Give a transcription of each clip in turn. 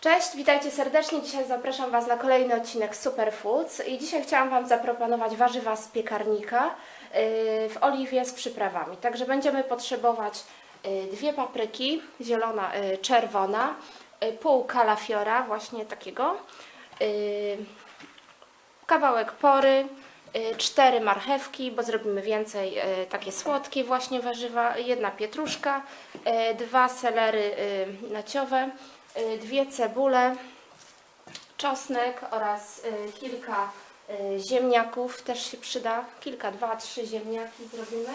Cześć, witajcie serdecznie. Dzisiaj zapraszam Was na kolejny odcinek Superfoods i dzisiaj chciałam Wam zaproponować warzywa z piekarnika yy, w oliwie z przyprawami. Także będziemy potrzebować yy, dwie papryki, zielona, yy, czerwona, pół kalafiora, właśnie takiego, kawałek pory, y, cztery marchewki, bo zrobimy więcej y, takie słodkie właśnie warzywa, jedna pietruszka, y, dwa selery y, naciowe, y, dwie cebule, czosnek oraz y, kilka y, ziemniaków też się przyda, kilka, dwa, trzy ziemniaki zrobimy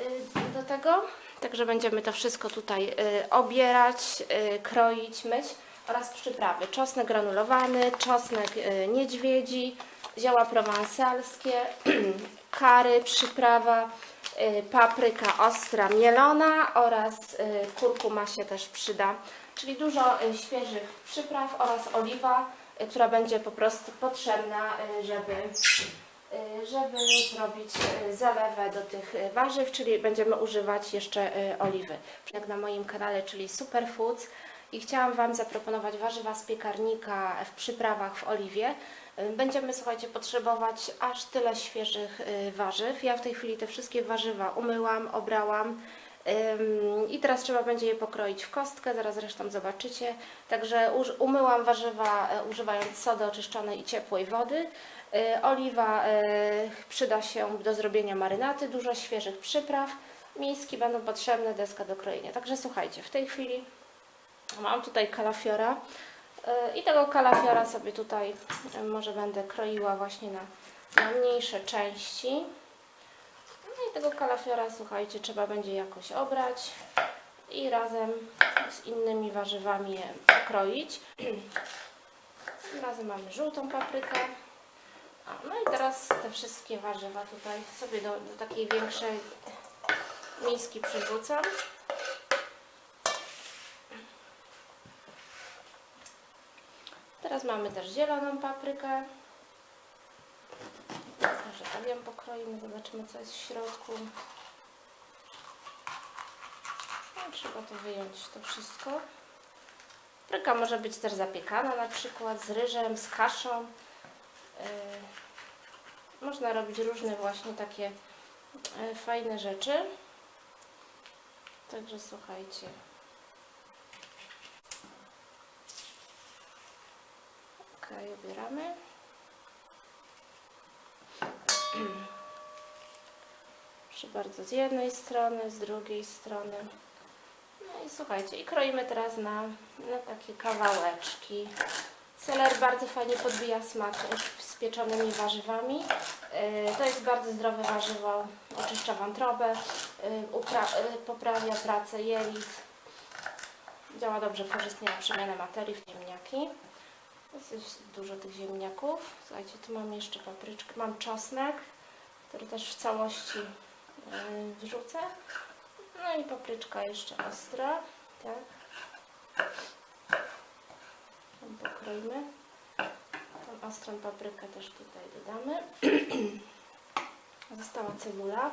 y, do tego. Także będziemy to wszystko tutaj y, obierać, y, kroić, myć oraz przyprawy. Czosnek granulowany, czosnek y, niedźwiedzi, zioła prowansalskie, kary, przyprawa, y, papryka ostra mielona oraz y, kurkuma się też przyda. Czyli dużo y, świeżych przypraw oraz oliwa, y, która będzie po prostu potrzebna, y, żeby żeby zrobić zalewę do tych warzyw, czyli będziemy używać jeszcze oliwy. Jak na moim kanale, czyli Superfoods i chciałam Wam zaproponować warzywa z piekarnika w przyprawach w oliwie. Będziemy, słuchajcie, potrzebować aż tyle świeżych warzyw. Ja w tej chwili te wszystkie warzywa umyłam, obrałam. I teraz trzeba będzie je pokroić w kostkę, zaraz zresztą zobaczycie. Także umyłam warzywa e, używając sody oczyszczonej i ciepłej wody. E, Oliwa e, przyda się do zrobienia marynaty, dużo świeżych przypraw. Miski będą potrzebne, deska do krojenia. Także słuchajcie, w tej chwili mam tutaj kalafiora i tego kalafiora sobie tutaj może będę kroiła właśnie na, na mniejsze części. Tego kalafiora, słuchajcie, trzeba będzie jakoś obrać i razem z innymi warzywami je kroić. Razem mamy żółtą paprykę. No i teraz te wszystkie warzywa tutaj sobie do, do takiej większej miski przyrzucam. Teraz mamy też zieloną paprykę. Może tak ją pokroimy, zobaczymy co jest w środku. No, trzeba to wyjąć to wszystko. Papryka może być też zapiekana na przykład z ryżem, z kaszą. Yy, można robić różne właśnie takie yy, fajne rzeczy. Także słuchajcie. Ok, ubieramy. Proszę bardzo, z jednej strony, z drugiej strony. No i słuchajcie, i kroimy teraz na, na takie kawałeczki. Seler bardzo fajnie podbija smak z pieczonymi warzywami. Yy, To jest bardzo zdrowe warzywo, oczyszcza wątrobę, upra- yy, poprawia pracę jelit. Działa dobrze korzystnie na przemianę materii w ziemniaki. Dużo tych ziemniaków. Słuchajcie, tu mam jeszcze papryczkę, mam czosnek, który też w całości wrzucę. No i papryczka jeszcze ostra, tak. Pokroimy. Tą ostrą paprykę też tutaj dodamy. Została cebula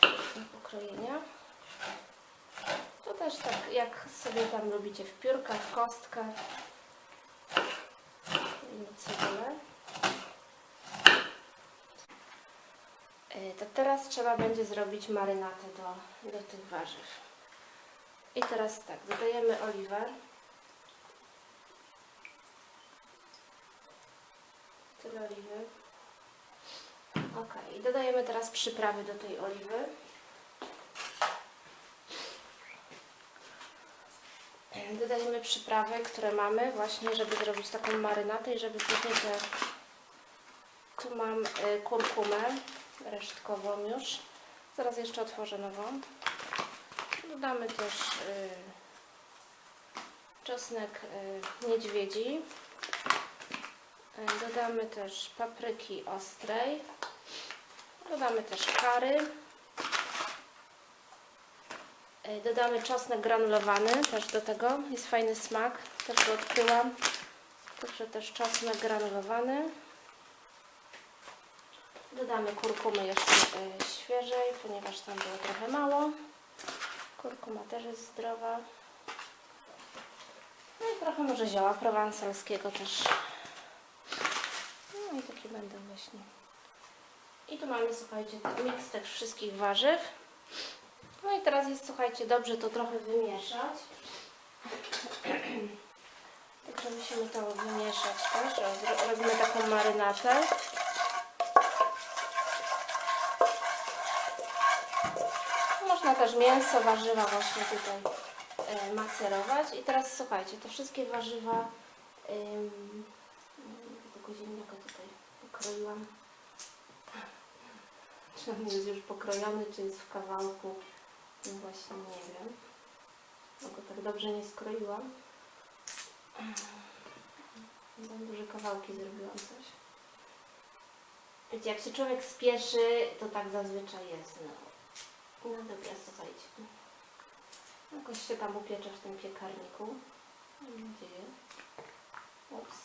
do pokrojenia. To też tak, jak sobie tam lubicie w piórkach, w kostkach. Cebulę. To teraz trzeba będzie zrobić marynatę do, do tych warzyw. I teraz tak, dodajemy oliwę. Tyle oliwy. Ok, i dodajemy teraz przyprawy do tej oliwy. Dodajemy przyprawy, które mamy właśnie, żeby zrobić taką marynatę i żeby później te... Tu mam y, kurkumę resztkową już. Zaraz jeszcze otworzę nową. Dodamy też y, czosnek y, niedźwiedzi. Dodamy też papryki ostrej. Dodamy też kary. Y, Dodamy czosnek granulowany też do tego. Jest fajny smak. Też go odkryłam. Także też czosnek granulowany. Dodamy kurkumy jeszcze y, świeżej, ponieważ tam było trochę mało. Kurkuma też jest zdrowa. No i trochę może zioła prowansalskiego też. No i takie będą właśnie. I tu mamy, słuchajcie, miks tych wszystkich warzyw. No i teraz jest, słuchajcie, dobrze to trochę wymieszać. Także musimy to wymieszać też. Robimy taką marynatę. Można też mięso, warzywa właśnie tutaj e, macerować. I teraz słuchajcie, te wszystkie warzywa ym, tego ziemniaka tutaj pokroiłam. Czy on jest już pokrojony, czy jest w kawałku? No właśnie nie wiem. Bo go tak dobrze nie skroiłam. Tam duże kawałki zrobiłam coś. Wiecie, jak się człowiek spieszy, to tak zazwyczaj jest. No, no dobra, słuchajcie. Jakoś się tam upiecze w tym piekarniku. Mam nadzieję. Ups.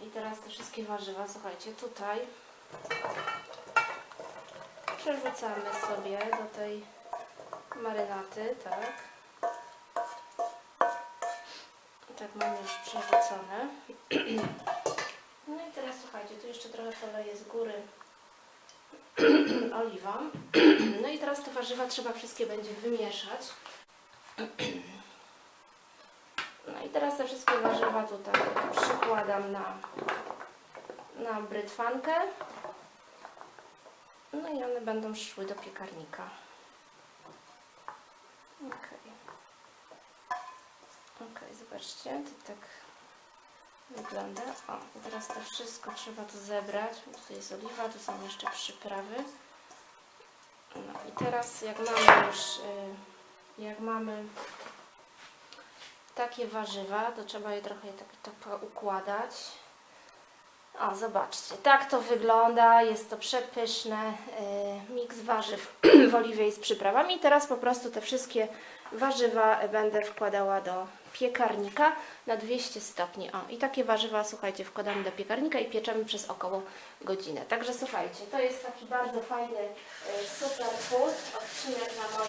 I teraz te wszystkie warzywa, słuchajcie, tutaj przerzucamy sobie do tej marynaty, tak. Tak mamy już przerzucone. No i teraz słuchajcie, tu jeszcze trochę poleję z góry oliwą. No i teraz te warzywa trzeba wszystkie będzie wymieszać. No i teraz te wszystkie warzywa tutaj przykładam na, na brytwankę. No i one będą szły do piekarnika. Okej. Okej, zobaczcie, to tak wygląda. O, teraz to wszystko trzeba tu zebrać. Tu jest oliwa, tu są jeszcze przyprawy. No i teraz jak mamy już, y, jak mamy takie warzywa, to trzeba je trochę tak to układać. O, zobaczcie, tak to wygląda, jest to przepyszne, y, miks warzyw w oliwie i z przyprawami. Teraz po prostu te wszystkie warzywa będę wkładała do piekarnika na 200 stopni. O, i takie warzywa, słuchajcie, wkładamy do piekarnika i pieczemy przez około godzinę. Także słuchajcie, to jest taki bardzo fajny, y, super food, odcinek na moim